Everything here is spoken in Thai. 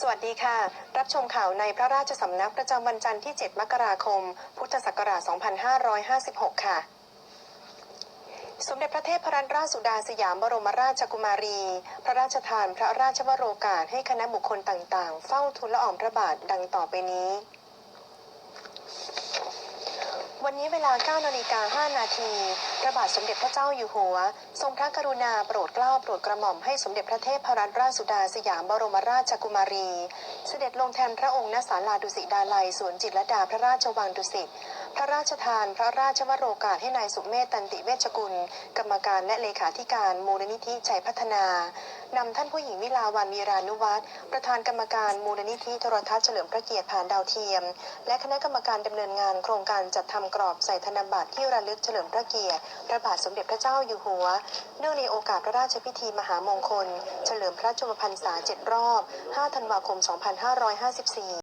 สวัสดีค่ะ รับชมข่าวในพระราชสำนักประจำวันจันทร์ที่ 7 มกราคม พุทธศักราช 2556 ค่ะสมเด็จพระเทพรัตนราชสุดาสยามบรมราชกุมารี พระราชทานพระราชวโรกาสให้คณะบุคคลต่างๆ เฝ้าทูลละอองพระบาทดังต่อไปนี้ นนี้เวลา9นาฬิกา5นาทีพระบาทสมเด็จพระเจ้าอยู่หัว ทรงพระกรุณาโปรดเกล้าโปรดกระหม่อมให้สมเด็จพระเทพรัตนราชสุดาสยามบรมราชกุมารี เสด็จลงแทนพระองค์ณศาลาดุสิตดาลัยสวนจิตรลดาพระราชวังดุสิต พระราชทานพระราชวโรกาสให้นายสุเมธตันติเวชกุล กรรมการและเลขาธิการมูลนิธิชัยพัฒนานำท่านผู้หญิงวิลาวันวีรานุวัฒน์ประธานกรรมการมูลนิธิโทรทัศน์เฉลิมพระเกียรติผ่านดาวเทียม และคณะกรรมการดำเนินงานโครงการจัดทำกรอบใส่ธนบัตรที่ระลึกเฉลิมพระเกียรติพระบาทสมเด็จพระเจ้าอยู่หัว เนื่องในโอกาสพระราชพิธีมหามงคล เฉลิมพระชนมพรรษา7รอบ 5 ธันวาคม 2554